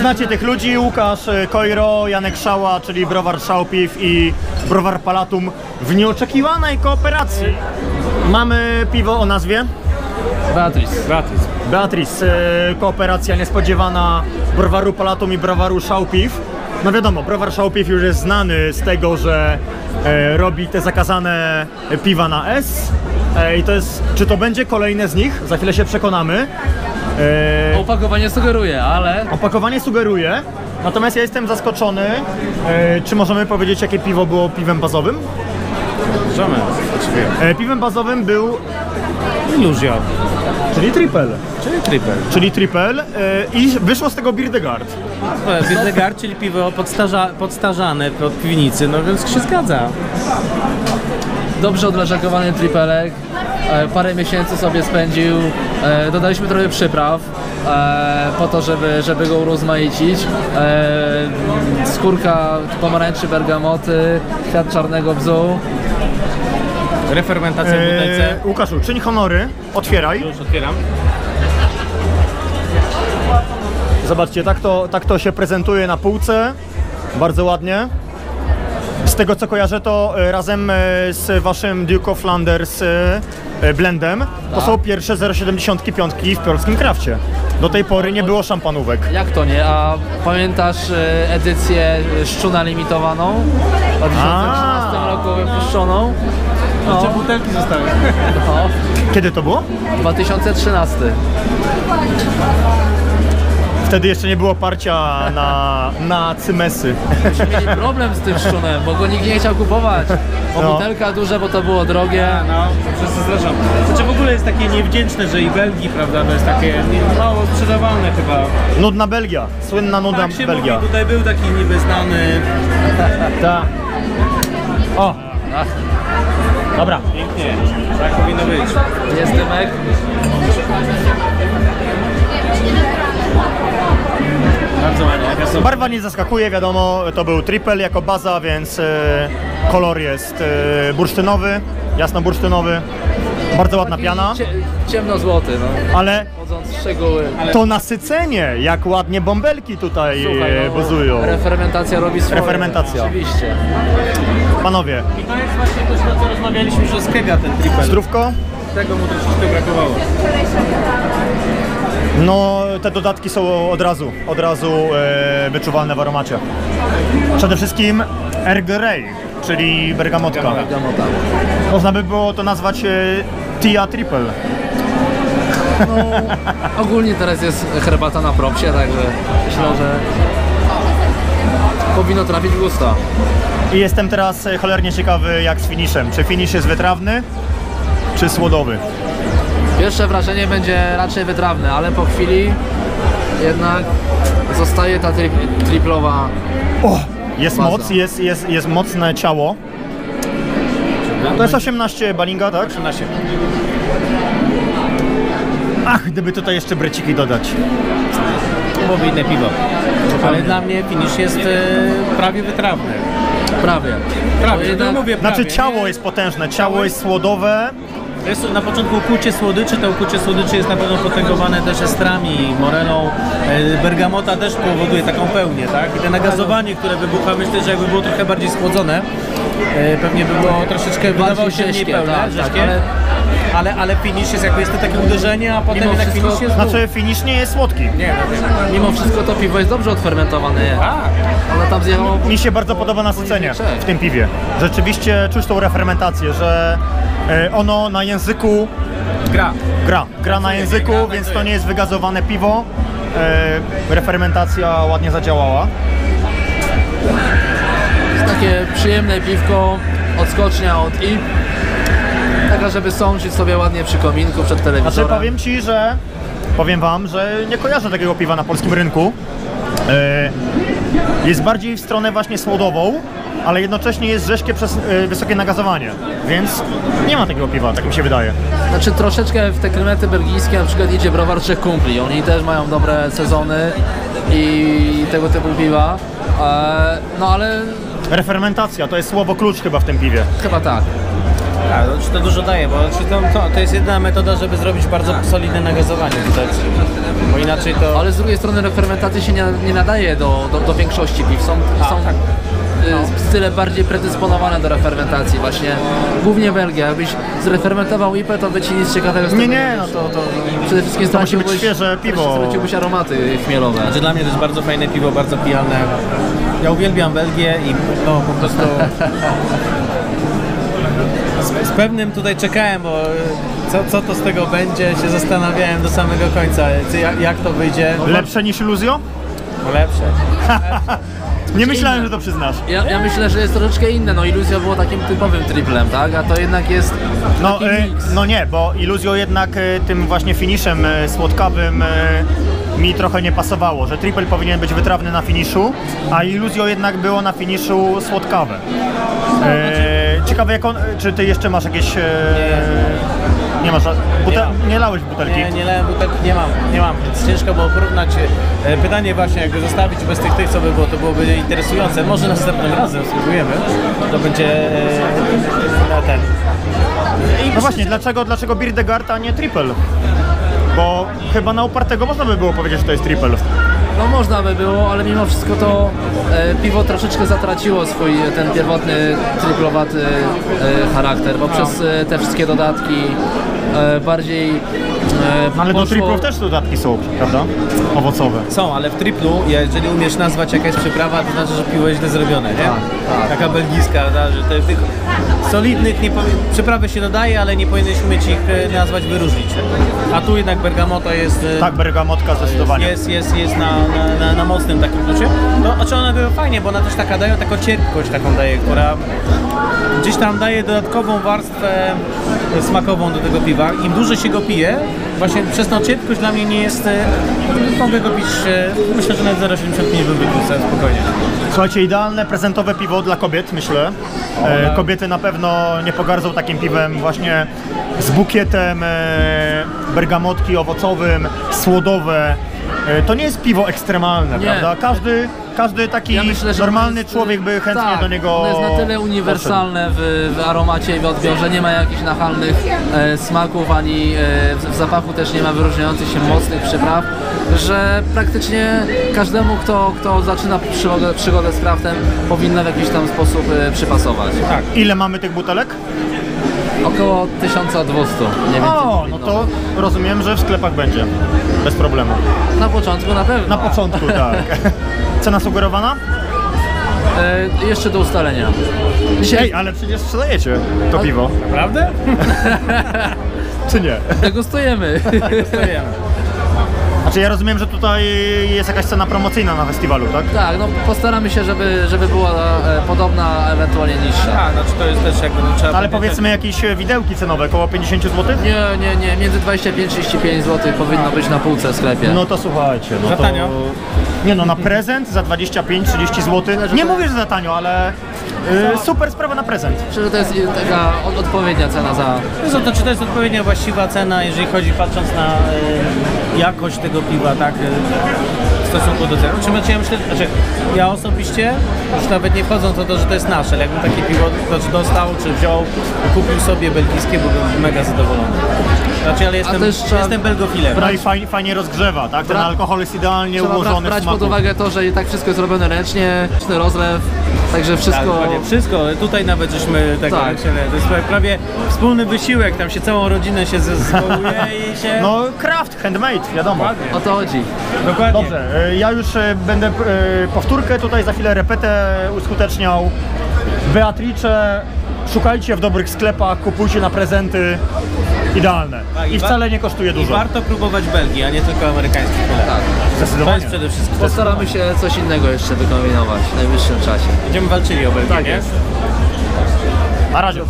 Znacie tych ludzi, Łukasz y, Kojro, Janek Szała, czyli browar Szałpiw i browar Palatum w nieoczekiwanej kooperacji. Mamy piwo o nazwie Beatrice. Gratis. Beatrice, y, kooperacja niespodziewana browaru Palatum i browaru Szałpiw. No wiadomo, browar Szałpiw już jest znany z tego, że e, robi te zakazane piwa na S. E, I to jest, czy to będzie kolejne z nich? Za chwilę się przekonamy. E, Opakowanie sugeruje, ale Opakowanie sugeruje, natomiast ja jestem zaskoczony. E, czy możemy powiedzieć, jakie piwo było piwem bazowym? Możemy. Oczywiście. E, piwem bazowym był, Iluzja. czyli triple. Czyli triple. Czyli triple e, i wyszło z tego Birdegard. Bildegard, czyli piwo podstarza, podstarzane od piwnicy, no więc się zgadza. dobrze odleżakowany tripelek. E, parę miesięcy sobie spędził. E, dodaliśmy trochę przypraw e, po to, żeby, żeby go urozmaicić. Skórka pomarańczy bergamoty, kwiat czarnego bzu. Refermentacja w butelce. E, Łukaszu, czyń honory, otwieraj. Już otwieram. Zobaczcie, tak to, tak to się prezentuje na półce. Bardzo ładnie. Z tego co kojarzę, to e, razem e, z waszym Duke of Flanders e, blendem to są pierwsze 0,75 w polskim krafcie. Do tej pory nie było szampanówek. Jak to nie? A pamiętasz edycję Szczuna limitowaną? W 2013 A. roku wypuszczoną? No, Jeszcze butelki zostały. no, Kiedy to było? 2013. Wtedy jeszcze nie było parcia na, na cymesy. Myśmy mieli problem z tym szczunem, bo go nikt nie chciał kupować. Bo No. butelka duże, bo to było drogie. No, wszyscy zresztą. Znaczy w ogóle jest takie niewdzięczne, że i Belgii, prawda, to jest takie mało sprzedawalne chyba. Nudna Belgia, słynna nudna Tak się Belgia. mówi, tutaj był taki niby znany. Ta. O, dobra. Pięknie, tak powinno być. jest dymek. Bardzo ładnie, Barwa nie zaskakuje, wiadomo, to był triple jako baza, więc e, kolor jest e, bursztynowy, jasno-bursztynowy. Bardzo ładna piana, Cie, ciemno-złoty, no. ale Wchodząc w szczegóły. to nasycenie, jak ładnie bąbelki tutaj Słuchaj, e, no, bazują. Refermentacja robi swoje. Refermentacja. Oczywiście. Panowie, I to jest właśnie to, o co rozmawialiśmy, że z Kega ten triple. zdrówko? Tego mu troszeczkę brakowało. No, te dodatki są od razu, od razu e, wyczuwalne w aromacie. Przede wszystkim Earl Grey, czyli bergamotka. Bergamota. Można by było to nazwać e, Tia Triple. Ogólnie teraz jest herbata na propsie, także myślę, że powinno trafić w gusta. I jestem teraz cholernie ciekawy jak z finishem. Czy finish jest wytrawny, czy słodowy? Pierwsze wrażenie będzie raczej wytrawne, ale po chwili jednak zostaje ta tri triplowa. O! Jest Baza. moc, jest, jest, jest mocne ciało. To jest 18 balinga, tak? 13. Ach, gdyby tutaj jeszcze breciki dodać. To byłoby inne piwo. Ale dla mnie finish jest e, prawie wytrawny. Prawie. Prawie, no mówię Znaczy prawie. ciało jest potężne, ciało jest słodowe. Jest na początku ukucie słodyczy, to ukucie słodyczy jest na pewno potęgowane też estrami, morelą, e, bergamota też powoduje taką pełnię, tak? I te nagazowanie, które wybucha, myślę, że jakby było trochę bardziej schłodzone, e, pewnie by było troszeczkę, wydawało się mniej pełne, tak, tak, ale- ale, ale finish jest jakby jest to takie uderzenie, a potem Mimo jednak wszystko- finish jest Znaczy finish nie jest słodki. Nie, no wiem. Mimo wszystko to piwo jest dobrze odfermentowane. Tak. Ono tam zjechało Mi się bardzo podoba nasycenie w tym piwie. Rzeczywiście czuć tą refermentację, że e, ono na języku Gra. gra. Gra na języku, gra, więc to nie jest wygazowane piwo. E, refermentacja ładnie zadziałała. jest takie przyjemne piwko, odskocznia od i. Taka, żeby sączyć sobie ładnie przy kominku, przed telewizorem. Znaczy powiem Ci, że powiem Wam, że nie kojarzę takiego piwa na polskim rynku. E, jest bardziej w stronę właśnie słodową, ale jednocześnie jest rzeźkie przez e, wysokie nagazowanie. Więc nie ma takiego piwa, tak mi się wydaje. Znaczy troszeczkę w te klimety belgijskie na przykład idzie browar Trzech Kumpli. Oni też mają dobre sezony i tego typu piwa. E, no ale Refermentacja to jest słowo klucz chyba w tym piwie. chyba tak. A, no, czy to dużo daje, bo to, to, jest jedyna metoda, żeby zrobić bardzo solidne nagazowanie tutaj. Bo inaczej to... Ale z drugiej strony no, fermentacja się nie, nie nadaje do, do, do większości piw. Są, A, są tak. y, style bardziej predysponowane do refermentacji właśnie. Głównie Belgia. Jakbyś zrefermentował IPę, to by ci nic ciekawego z Nie, tego nie, no to, to Przede wszystkim to musi być świeże piwo. Straciłbyś aromaty chmielowe. Znaczy dla mnie to jest bardzo fajne piwo, bardzo pijalne. Ja uwielbiam Belgię i no po prostu... Z, z pewnym tutaj czekałem, bo co, co to z tego będzie, się zastanawiałem do samego końca, jak, jak to wyjdzie. Lepsze niż Iluzjo? No lepsze. Nie myślałem, że to przyznasz. Ja, ja myślę, że jest troszeczkę inne. No Iluzja było takim typowym triplem, tak? A to jednak jest No, e, miks. no nie, bo Iluzjo jednak e, tym właśnie finiszem e, słodkawym e, mi trochę nie pasowało, że triple powinien być wytrawny na finiszu, a Iluzjo jednak było na finiszu słodkawe. E, ciekawe, jak on, czy ty jeszcze masz jakieś... E, nie masz, butel, mam. nie lałeś butelki? Nie, nie lałem butelki, nie mam, nie mam, więc ciężko było porównać. e, Pytanie właśnie, jakby zostawić bez tych tych, co by było, to byłoby interesujące. Może następnym razem spróbujemy. To będzie e, na ten. I No właśnie, dlaczego, dlaczego Birdegard, a nie triple? Bo chyba na upartego można by było powiedzieć, że to jest triple. No można by było, ale mimo wszystko to e, piwo troszeczkę zatraciło swój e, ten pierwotny triplowaty e, charakter, bo przez e, te wszystkie dodatki e, bardziej e, Ale do poszło- triplów też dodatki są, prawda? Owocowe. Są, ale w triplu, jeżeli umiesz nazwać jaka jest przyprawa, to znaczy, że piwo jest źle zrobione, nie? tak. Taka belgijska, da, że te, tych solidnych nie powi- przyprawy się dodaje, ale nie powinieneś umieć ich e, nazwać, wyróżnić. A tu jednak bergamota jest... e, Tak, bergamotka zdecydowanie. Jest, jest, jest na, na, na, mocnym takim klucie. No, znaczy ona była fajnie, bo ona też taka daje taką cierpkość taką daje, która gdzieś tam daje dodatkową warstwę smakową do tego piwa. Im dłużej się go pije, właśnie przez tą cierpkość dla mnie nie jest... e, Mogę go pić, e, myślę, że nawet 0,75 bym wypił sobie spokojnie. Słuchajcie, idealne prezentowe piwo dla kobiet, myślę. E, kobiety na pewno nie pogardzą takim piwem właśnie z bukietem e, bergamotki owocowym, słodowe. E, to nie jest piwo ekstremalne, Nie. prawda? Każdy, każdy taki Ja myślę, normalny jest, człowiek by chętnie tak, do niego ono jest na tyle uniwersalne w, w aromacie i w odbiorze, nie ma jakichś nachalnych e, smaków, ani e, w, w zapachu też nie ma wyróżniających się mocnych przypraw, że praktycznie każdemu, kto, kto zaczyna przygodę, przygodę z craftem, powinna w jakiś tam sposób e, przypasować. Tak. Ile mamy tych butelek? Około 1200 mniej więcej. O, no to rozumiem, że w sklepach będzie. Bez problemu. Na początku na pewno. Na początku, tak. Cena sugerowana? E, jeszcze do ustalenia. Dzisiaj Ej, ale przecież sprzedajecie to piwo, Naprawdę? czy nie? degustujemy. Stojemy. Znaczy ja rozumiem, że tutaj jest jakaś cena promocyjna na festiwalu, tak? tak, no postaramy się, żeby, żeby była e, podobna, ewentualnie niższa. A, znaczy to jest też jakby no, trzeba... Ale pamiętać- powiedzmy jakieś widełki cenowe, około 50 zł? Nie, nie, nie, między 25 35 zł powinno być na półce w sklepie. No to słuchajcie, no Za to... tanio? Nie no, na prezent za 25-30 zł. Nie mówię, że za tanio, ale super sprawa na prezent. Myślę, że to jest taka od, odpowiednia cena za... No to czy to jest odpowiednia właściwa cena, jeżeli chodzi patrząc na e, jakość tego piwa, tak? Stosunku do. Czy znaczy, ja myślę, znaczy ja osobiście, już nawet nie wchodząc o to, że to jest nasze, ale jakbym takie piwo znaczy dostał, czy wziął, kupił sobie belgijskie, byłbym mega zadowolony. Znaczy, ale jestem, jestem belgofilem. No i fajnie, fajnie rozgrzewa, tak? Ten Bra- alkohol jest idealnie Trzeba ułożony brać smaku. pod uwagę to, że i tak wszystko jest robione ręcznie, ręczny rozlew, także Tak, wszystko... dokładnie. wszystko, tutaj nawet żeśmy tak, Tak. To jest prawie wspólny wysiłek, tam się całą rodzinę się zespołuje i się... No craft, handmade, wiadomo. Dokładnie. O to chodzi. Dokładnie. Dobrze, ja już y, będę y, powtórkę tutaj za chwilę repetę uskuteczniał. Beatrice, szukajcie w dobrych sklepach, kupujcie na prezenty. Idealne. Tak, i I wcale nie kosztuje I dużo. warto próbować Belgii, a nie tylko amerykańskich wylewów. Tak. To Zdecydowanie. jest przede wszystkim. Postaramy się coś innego jeszcze wykombinować w najbliższym czasie. Będziemy walczyli o Belgię, Tak nie? jest. Na razie.